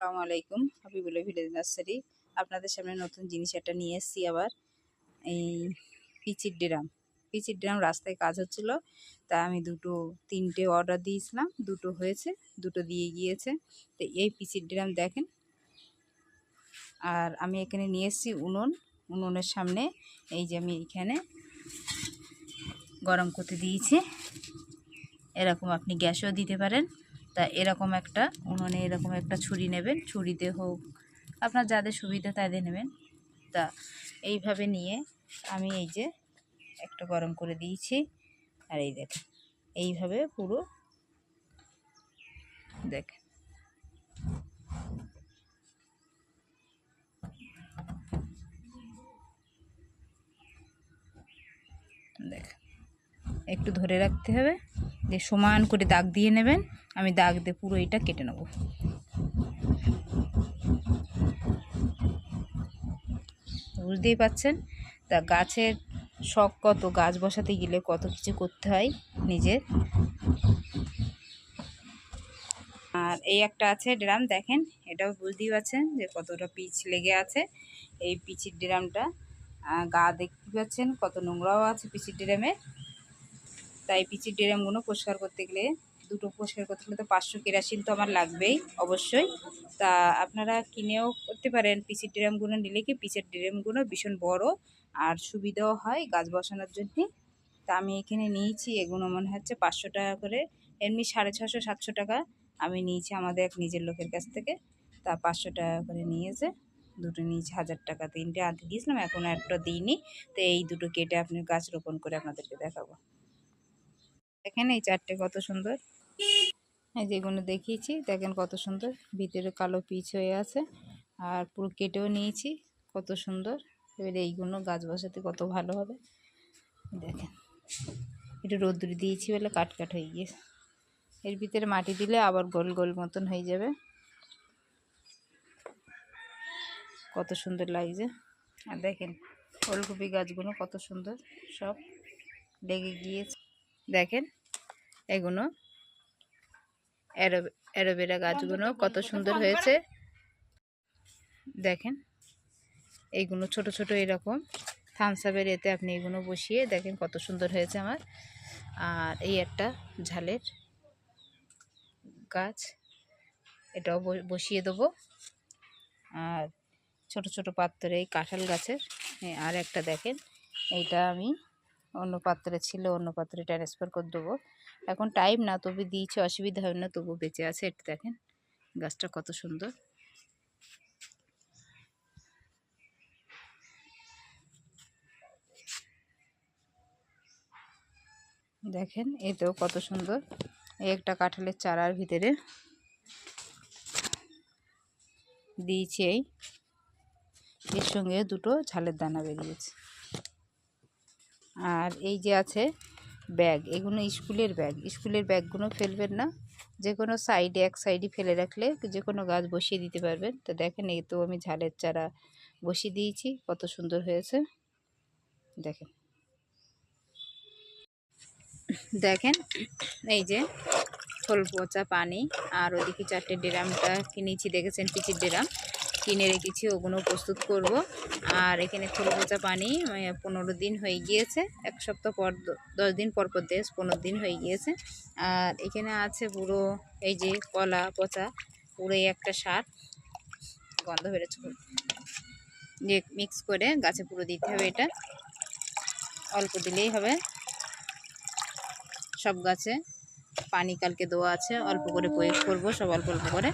আসসালামু আলাইকুম, Habibullah village nursery আপনাদের সামনে নতুন জিনিস একটা নিয়ে এসেছি আবার। এই পিচির ড্রাম। পিচির ড্রাম রাস্তায় কাজ হচ্ছিল, তা আমি দুটো, তিনটে অর্ডার দিয়েছিলাম, দুটো হয়েছে, দুটো দিয়ে গিয়েছে। তো এই পিচির ড্রাম দেখেন। আর আমি এখানে নিয়ে এসেছি উনুন। উনুনের সামনে এই যে আমি এখানে গরম করতে দিয়েছি। এরকম আপনি গ্যাসও দিতে পারেন। তা এরকম একটা উনুনে এরকম একটা ছুরি নেবেন, ছুরিতে হোক, আপনার যাদের সুবিধা তাদের নেবেন। তা এইভাবে নিয়ে আমি এই যে একটা গরম করে দিয়েছি। আর এই দেখেন, এইভাবে পুরো দেখেন। দেখেন, একটু ধরে রাখতে হবে, দিয়ে সমান করে দাগ দিয়ে নেবেন। আমি দাগ দিয়ে পুরো এটা কেটে নেব। বুঝতেই পাচ্ছেন? তা গাছের শখ কত? গাছ বসাতে গেলে কত কিছু করতে হয় নিজের? আর এই একটা আছে ড্রাম, দেখেন, এটাও বুঝতেই পারছেন যে কতটা পিচ লেগে আছে। এই পিচির ড্রামটা গা দেখতে পাচ্ছেন কত নোংরাও আছে পিচির ড্রামে। তাই পিচির ড্রামগুলো পরিষ্কার করতে গেলে দুটো পরিষ্কার করতে গেলে তো পাঁচশো কেরাসিন তো আমার লাগবেই, অবশ্যই। তা আপনারা কিনেও করতে পারেন পিচির ড্রামগুলো নিলে কি পিচের ড্রামগুলো ভীষণ বড় আর সুবিধাও হয় গাছ বসানোর জন্যে। তা আমি এখানে নিয়েছি, এগুলো মনে হচ্ছে পাঁচশো টাকা করে, এমনি সাড়ে ছশো সাতশো টাকা আমি নিয়েছি আমাদের এক নিজের লোকের কাছ থেকে। তা পাঁচশো টাকা করে নিয়েছে, দুটো নিয়েছি হাজার টাকা, তিনটে আনতে দিয়েছিলাম এখন একটা দিইনি। তো এই দুটো কেটে আপনি গাছ রোপণ করে আপনাদেরকে দেখাবো। দেখেন এই চারটে কত সুন্দর। যেগুলো দেখিয়েছি, দেখেন কত সুন্দর। ভিতরে কালো পিচ হয়ে আছে, আর পুরো কেটেও নিয়েছি, কত সুন্দর। এবারে এইগুলো গাছ বসাতে কত ভালো হবে। দেখেন, একটু রোদ্দুর দিয়েছি বলে কাট কাট হয়ে গিয়েছে। এর ভিতরে মাটি দিলে আবার গোল গোল মতন হয়ে যাবে। কত সুন্দর লাগছে। আর দেখেন, ফুলকপি গাছগুলো কত সুন্দর সব লেগে গিয়েছে। দেখেন, এগুলো অ্যারোভেরা গাছগুলো কত সুন্দর হয়েছে। দেখেন, এইগুলো ছোট ছোট এরকম। থামসাপের এতে আপনি এগুলো বসিয়ে দেখেন কত সুন্দর হয়েছে আমার। আর এই একটা ঝালের গাছ, এটাও বসিয়ে দেবো। আর ছোট ছোট পাত্রে এই কাঁঠাল গাছের আর একটা দেখেন, এইটা আমি অন্য পাত্রে ছিল, অন্য পাত্রে ট্রান্সফার করে দেবো। এখন টাইম না, তবু দিয়েছে, অসুবিধা হবে না, তবু বেঁচে আছে। একটু দেখেন, গাছটা কত সুন্দর। দেখেন এতেও কত সুন্দর। এই একটা কাঁঠালের চারার ভিতরে দিয়েছি এই। এর সঙ্গে দুটো ঝালের দানা বেরিয়েছে। আর এই যে আছে ব্যাগ, এগুলো স্কুলের ব্যাগ। স্কুলের ব্যাগগুলো ফেলবেন না। যে কোনো সাইডে, এক সাইডে ফেলে রাখলে যে কোনো গাছ বসিয়ে দিতে পারবেন। তো দেখেন, এই তো আমি ঝালের চারা বসিয়ে দিয়েছি, কত সুন্দর হয়েছে। দেখেন। দেখেন, এই যে খোল, পচা পানি, আর ওদিকে চারটে ড্রামটা কিনেছি, দেখেছেন পিচির ড্রাম? কিনে রেখেছি, ওগুলো প্রস্তুত করব। আর এখানে খোল পচা পানি পনেরো দিন হয়ে গিয়েছে। এক সপ্তাহ পর দশ দিন পর পর দেশ পনেরো দিন হয়ে গিয়েছে। আর এখানে আছে পুরো, এই যে কলা পচা, পুরো একটা সার। গন্ধ বেরোচ্ছে যে মিক্স করে গাছে পুরো দিতে হবে এটা। অল্প দিলেই হবে। সব গাছে পানি কালকে দেওয়া আছে। অল্প করে প্রয়োগ করব, সব অল্প অল্প করে।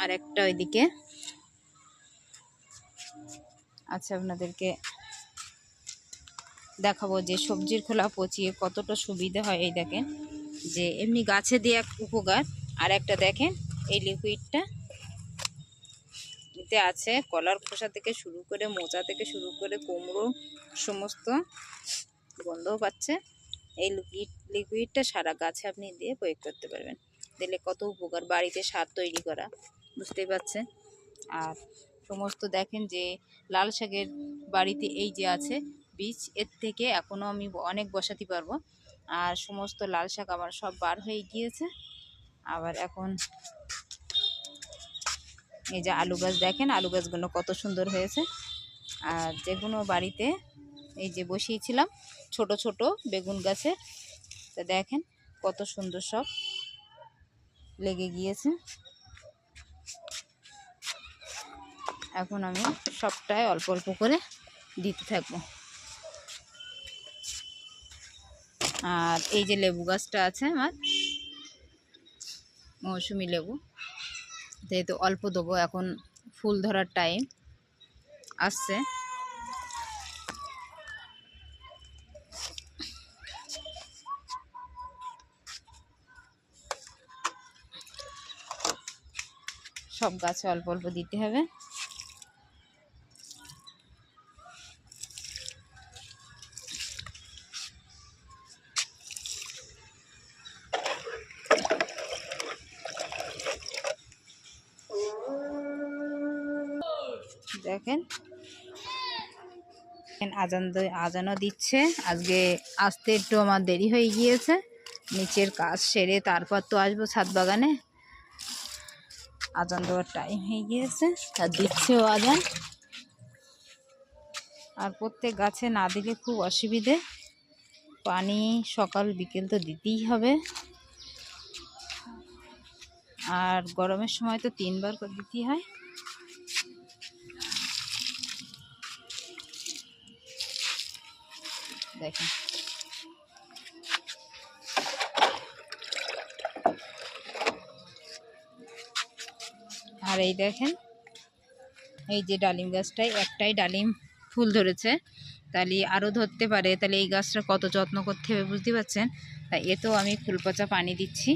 আর একটা ওইদিকে। আচ্ছা আপনাদেরকে দেখাবো যে সবজির খোলা পচিয়ে কতটা সুবিধা হয়। এই দেখেন যে এমনি গাছে এক উপকার। আর একটা দেখেন, এই লিকুইডটা এতে আছে কলার খোসা থেকে শুরু করে, মোচা থেকে শুরু করে, কুমড়ো, সমস্ত গন্ধও পাচ্ছে। এই লিকুইড লিকুইডটা সারা গাছে আপনি দিয়ে প্রয়োগ করতে পারবেন। দিলে কত উপকার, বাড়িতে সার তৈরি করা। বুঝতেই পারছেন। আর সমস্ত দেখেন যে লাল শাকের বাড়িতে এই যে আছে বীজ, এর থেকে এখনও আমি অনেক বসাতে পারব। আর সমস্ত লাল শাক আমার সব বার হয়ে গিয়েছে। আবার এখন এই যে আলু গাছ দেখেন, আলু গাছগুলো কত সুন্দর হয়েছে। আর যে কোনো বাড়িতে এই যে বসিয়েছিলাম ছোট ছোট বেগুন গাছে, তা দেখেন কত সুন্দর সব লেগে গিয়েছে। এখন আমি সবটাই অল্প অল্প করে দিতে থাকব। আর এই যে লেবু গাছটা আছে আমার, মৌসুমি লেবু, যেহেতু অল্প দেবো, এখন ফুল ধরার টাইম আসছে। সব গাছে অল্প অল্প দিতে হবে। দেখেন। আজান আজানও দিচ্ছে। আজকে আসতে একটু আমার দেরি হয়ে গিয়েছে। নিচের কাজ সেরে তারপর তো আসব ছাদ বাগানে। আজান দেওয়ার টাইম হয়ে গিয়েছে। আর দিচ্ছেও আজান। আর প্রত্যেক গাছে না দিলে খুব অসুবিধে। পানি সকাল বিকেল তো দিতেই হবে। আর গরমের সময় তো তিনবার করে দিতেই হয়। দেখেন। আর এই দেখেন, এই যে ডালিম গাছটায় একটাই ডালিম ফুল ধরেছে। তাহলে আরও ধরতে পারে, তাহলে এই গাছটা কত যত্ন করতে হবে বুঝতে পারছেন? তাই এতেও আমি ফুল পচা পানি দিচ্ছি।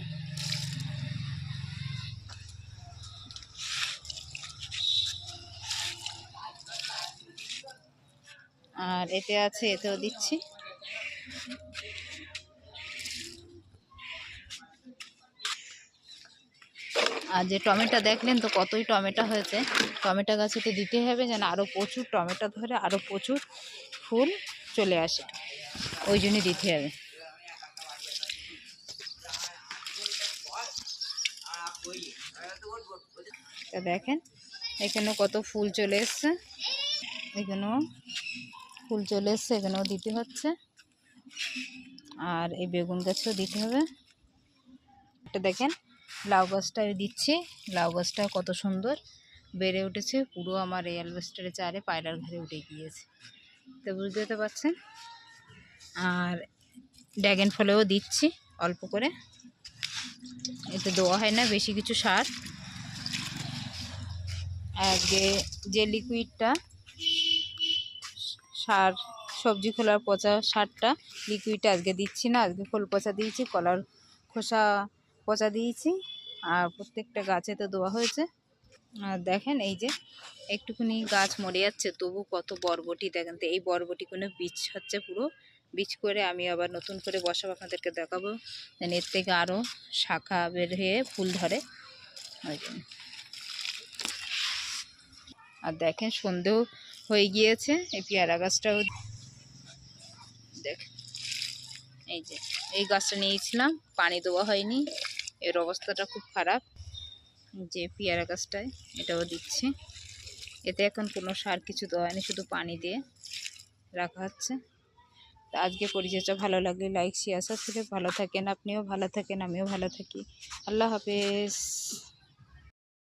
আর এতে আছে, এতেও দিচ্ছি। আর যে টমেটো দেখলেন তো কতই টমেটো হয়েছে। টমেটো গাছে তো দিতে হবে যেন আরও প্রচুর টমেটো ধরে আরও প্রচুর ফুল চলে আসে। ওই জন্যই দিতে হবে। দেখেন, এখানেও কত ফুল চলে এসছে। এখানেও ফুল চলে এসছে, এখানেও দিতে হচ্ছে। আর এই বেগুন গাছও দিতে হবে। এটা দেখেন, লাউ গাছটা দিচ্ছি। লাউ গাছটা কত সুন্দর বেড়ে উঠেছে। পুরো আমার এই অ্যালবেস্টারে চারে পায়রার ঘরে উঠে গিয়েছে। তো বুঝতে পারছেন? আর ড্র্যাগন ফলেও দিচ্ছি অল্প করে। এতে দেওয়া হয় না, বেশি কিছু সার। আগে যে লিকুইডটা সার সবজি খোলার পচা সারটা লিকুইডটা আজকে দিচ্ছি না, আজকে খোল পচা দিয়েছি, কলার খোসা পচা দিয়েছি, আর প্রত্যেকটা গাছে তো দেওয়া হয়েছে। আর দেখেন এই যে, একটুখানি গাছ মরে যাচ্ছে, তবু কত বরবটি, দেখেন তো এই বরবটি কোনো বীজ হচ্ছে পুরো। বীজ করে আমি আবার নতুন করে বসাবো, আপনাদেরকে দেখাবো। যেন এর থেকে আরও শাখা বের হয়ে ফুল ধরে। আর দেখেন সন্ধেও হয়ে গিয়েছে, এই পেয়ারা গাছটাও দেখ। এই যে, এই গাছটা নিয়েছিলাম, পানি দেওয়া হয়নি, এর অবস্থাটা খুব খারাপ। যে পেয়ারা গাছটায়, এটাও দিচ্ছি। এতে এখন কোনো সার কিছু দেওয়া হয়নি, শুধু পানি দিয়ে রাখা হচ্ছে। তা আজকে পরিচর্যা ভালো লাগলে লাইক শেয়ার সাবস্ক্রাইব ভালো থাকেন আপনিও, ভালো থাকেন, আমিও ভালো থাকি। আল্লাহ হাফেজ।